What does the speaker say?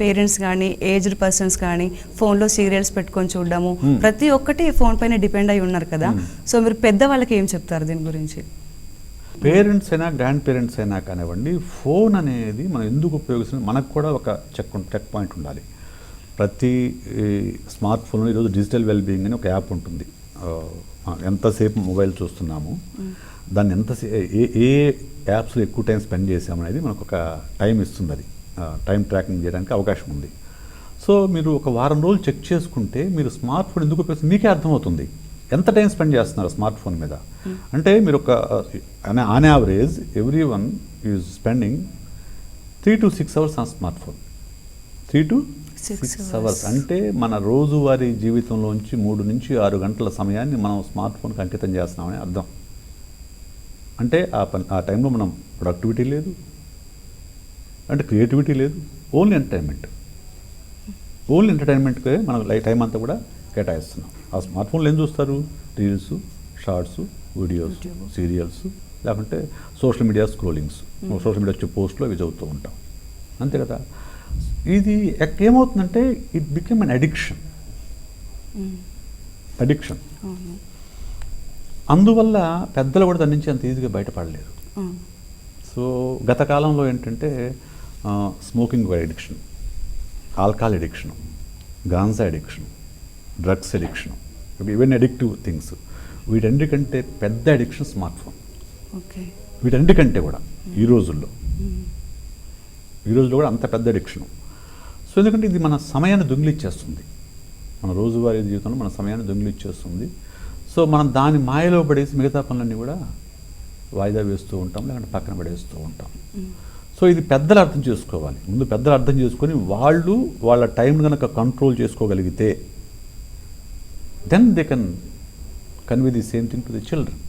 Parents కానీ aged persons కానీ ఫోన్లో సీరియల్స్ పెట్టుకొని చూడడము. ప్రతి ఒక్కటి ఫోన్ పైన డిపెండ్ అయి ఉన్నారు కదా. సో మీరు పెద్దవాళ్ళకి ఏం చెప్తారు దీని గురించి? పేరెంట్స్ అయినా గ్రాండ్ పేరెంట్స్ అయినా కానివ్వండి ఫోన్ అనేది మనం ఎందుకు ఉపయోగిస్తుంది మనకు కూడా ఒక చెక్ చెక్ పాయింట్ ఉండాలి. ప్రతి స్మార్ట్ ఫోన్లో ఈరోజు డిజిటల్ వెల్బీయింగ్ అని ఒక యాప్ ఉంటుంది. ఎంతసేపు మొబైల్ చూస్తున్నాము దాన్ని ఎంత ఏ ఏ యాప్స్లో ఎక్కువ టైం స్పెండ్ చేసామనేది మనకు ఒక టైం ఇస్తుంది అది. టైం ట్రాకింగ్ చేయడానికి అవకాశం ఉంది. సో మీరు ఒక వారం రోజులు చెక్ చేసుకుంటే మీరు స్మార్ట్ ఫోన్ ఎందుకు ఉపయోగిస్తుంది మీకే అర్థమవుతుంది. ఎంత టైం స్పెండ్ చేస్తున్నారు స్మార్ట్ ఫోన్ మీద? అంటే మీరు ఒక on average every one is spending three to six hours on smart phone three to six. Hours అంటే మన రోజువారీ జీవితంలోంచి మూడు నుంచి ఆరు గంటల సమయాన్ని మనం స్మార్ట్ ఫోన్కి అంకితం చేస్తున్నామని అర్థం. అంటే ఆ పని ఆ టైంలో మనం ప్రొడక్టివిటీ లేదు అంటే క్రియేటివిటీ లేదు ఓన్లీ ఎంటర్టైన్మెంట్. ఓన్లీ ఎంటర్టైన్మెంట్కే మనం లై టైం అంతా కూడా కేటాయిస్తున్నాం. ఆ స్మార్ట్ ఫోన్లో ఏం చూస్తారు? Reels shorts videos. సీరియల్స్ లేకుంటే social media scrollings. Social media వచ్చే పోస్టులు అవి చదువుతూ ఉంటాం. అంతే కదా? ఇది ఏమవుతుందంటే it become an addiction. Addiction. అందువల్ల పెద్దలు కూడా దాని నుంచి అంత ఈజీగా బయటపడలేరు అవును. సో గత కాలంలో ఏంటంటే smoking addiction alcohol addiction ganja addiction drugs addiction ఇవన్నీ అడిక్టివ్ థింగ్స్ వీటన్నిటికంటే పెద్ద అడిక్షన్ స్మార్ట్ ఫోన్ వీటన్నిటికంటే కూడా ఈ రోజుల్లో. ఈ రోజుల్లో కూడా అంత పెద్ద అడిక్షన్ సో ఎందుకంటే ఇది మన సమయాన్ని దొంగిలిచ్చేస్తుంది. మన రోజువారీ జీవితంలో మన సమయాన్ని దొంగిలిచ్చేస్తుంది. సో మనం దాని మాయలో పడేసి మిగతా పనులన్నీ కూడా వాయిదా వేస్తూ ఉంటాం లేకుంటే పక్కన పడేస్తూ ఉంటాం. సో ఇది పెద్దలు అర్థం చేసుకోవాలి. ముందు పెద్దలు అర్థం చేసుకొని వాళ్ళు వాళ్ళ టైం కనుక కంట్రోల్ చేసుకోగలిగితే then they can convey the same thing to the children